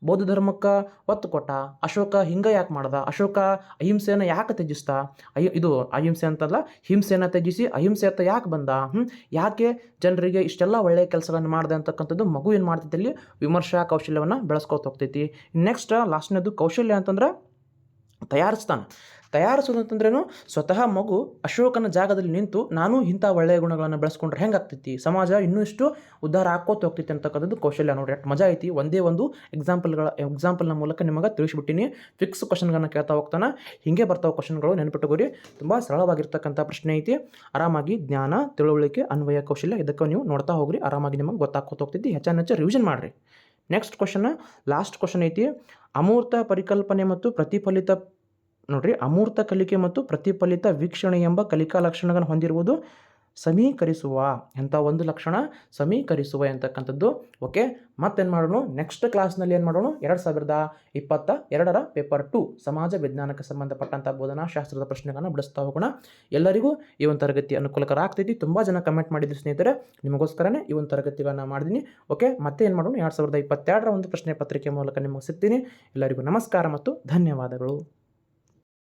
ಬೌದ್ಧ ಧರ್ಮಕ್ಕೆ ಒತ್ತು ಕೊಟ್ಟ? ಅಶೋಕ ಹಿಂಗೆ ಯಾಕೆ ಮಾಡ್ದ? ಅಶೋಕ ಅಹಿಂಸೆಯನ್ನು ಯಾಕೆ ತ್ಯಜಿಸ್ತಾ? ಅಹಿ, ಇದು ಅಹಿಂಸೆ ಅಂತಲ್ಲ ಹಿಂಸೆಯನ್ನು ತ್ಯಜಿಸಿ ಅಹಿಂಸೆ ಅಂತ ಯಾಕೆ ಬಂದ? ಹ್ಞೂ ಯಾಕೆ ಜನರಿಗೆ ಇಷ್ಟೆಲ್ಲ ಒಳ್ಳೆಯ ಕೆಲಸಗಳನ್ನು ಮಾಡಿದೆ ಅಂತಕ್ಕಂಥದ್ದು ಮಗು ಏನು ಮಾಡ್ತೈತಿ ಅಲ್ಲಿ? ವಿಮರ್ಶಾ ಕೌಶಲ್ಯವನ್ನು ಬೆಳೆಸ್ಕೊತ ಹೋಗ್ತೈತಿ. ನೆಕ್ಸ್ಟ್, ಲಾಸ್ಟ್ನೇದು ಕೌಶಲ್ಯ ಅಂತಂದ್ರೆ ತಯಾರಿಸ್ತಾನೆ. ತಯಾರಿಸೋದು ಅಂತಂದ್ರೇನು ಸ್ವತಃ ಮಗು ಅಶೋಕನ ಜಾಗದಲ್ಲಿ ನಿಂತು ನಾನು ಇಂಥ ಒಳ್ಳೆಯ ಗುಣಗಳನ್ನು ಬೆಳೆಸ್ಕೊಂಡ್ರೆ ಹೆಂಗಾಗ್ತೈತಿ? ಸಮಾಜ ಇನ್ನೂ ಇಷ್ಟು ಉದ್ಧಾರ ಹಾಕೋತ ಹೋಗ್ತೈತಿ ಅಂತಕ್ಕಂಥದ್ದು ಕೌಶಲ್ಯ ನೋಡಿ ಎಷ್ಟು ಮಜಾ ಐತಿ. ಒಂದೇ ಒಂದು ಎಕ್ಸಾಂಪಲ್ಗಳ ಎಕ್ಸಾಂಪಲ್ನ ಮೂಲಕ ನಿಮಗೆ ತಿಳಿಸ್ಬಿಟ್ಟಿನಿ. ಫಿಕ್ಸ್ ಕ್ವಶನ್ಗಳನ್ನ ಕೇಳ್ತಾ ಹೋಗ್ತಾನೆ. ಹೀಗೆ ಬರ್ತಾವೆ ಕ್ವಶನ್ಗಳು ನೆನಪಿಟ್ಟುಕೋರಿ ತುಂಬ ಸರಳವಾಗಿರ್ತಕ್ಕಂಥ ಪ್ರಶ್ನೆ ಐತಿ. ಆರಾಮಾಗಿ ಜ್ಞಾನ, ತಿಳುವಳಿಕೆ, ಅನ್ವಯ, ಕೌಶಲ್ಯ ಇದಕ್ಕೆ ನೀವು ನೋಡ್ತಾ ಹೋಗ್ರಿ. ಆರಾಮಾಗಿ ನಿಮಗೆ ಗೊತ್ತಾಗ್ಕೋತ ಹೋಗ್ತೈತಿ. ಹೆಚ್ಚಾನ ಹೆಚ್ಚು ರಿವಿಷನ್ ಮಾಡಿರಿ. ನೆಕ್ಸ್ಟ್ ಕ್ವಶನ್ ಲಾಸ್ಟ್ ಕ್ವಶನ್ ಐತಿ. ಅಮೂರ್ತ ಪರಿಕಲ್ಪನೆ ಮತ್ತು ಪ್ರತಿಫಲಿತ, ನೋಡ್ರಿ ಅಮೂರ್ತ ಕಲಿಕೆ ಮತ್ತು ಪ್ರತಿಫಲಿತ ವೀಕ್ಷಣೆ ಎಂಬ ಕಲಿಕಾ ಲಕ್ಷಣಗಳನ್ನು ಹೊಂದಿರುವುದು ಸಮೀಕರಿಸುವ ಎಂಥ ಒಂದು ಲಕ್ಷಣ? ಸಮೀಕರಿಸುವ ಎಂತಕ್ಕಂಥದ್ದು? ಓಕೆ ಮತ್ತೇನು ಮಾಡೋಣ? ನೆಕ್ಸ್ಟ್ ಕ್ಲಾಸ್ನಲ್ಲಿ ಏನು ಮಾಡೋಣ? ಎರಡು ಸಾವಿರದ ಇಪ್ಪತ್ತ ಎರಡರ ಪೇಪರ್ ಟು ಸಮಾಜ ವಿಜ್ಞಾನಕ್ಕೆ ಸಂಬಂಧಪಟ್ಟಂಥ ಬೋಧನಾಶಾಸ್ತ್ರದ ಪ್ರಶ್ನೆಗಳನ್ನು ಬಿಡಿಸ್ತಾ ಹೋಗೋಣ. ಎಲ್ಲರಿಗೂ ಈ ಒಂದು ತರಗತಿ ಅನುಕೂಲಕರ ಆಗ್ತೈತಿ ತುಂಬ ಜನ ಕಮೆಂಟ್ ಮಾಡಿದ್ರು ಸ್ನೇಹಿತರೆ, ನಿಮಗೋಸ್ಕರನೇ ಈ ಒಂದು ತರಗತಿಗಳನ್ನು ಮಾಡಿದ್ದೀನಿ ಓಕೆ ಮತ್ತೆ ಏನು ಮಾಡೋಣ? ಎರಡು ಸಾವಿರದ ಇಪ್ಪತ್ತೆರಡರ ಒಂದು ಪ್ರಶ್ನೆ ಪತ್ರಿಕೆ ಮೂಲಕ ನಿಮಗೆ ಸಿಗ್ತೀನಿ. ಎಲ್ಲರಿಗೂ ನಮಸ್ಕಾರ ಮತ್ತು ಧನ್ಯವಾದಗಳು.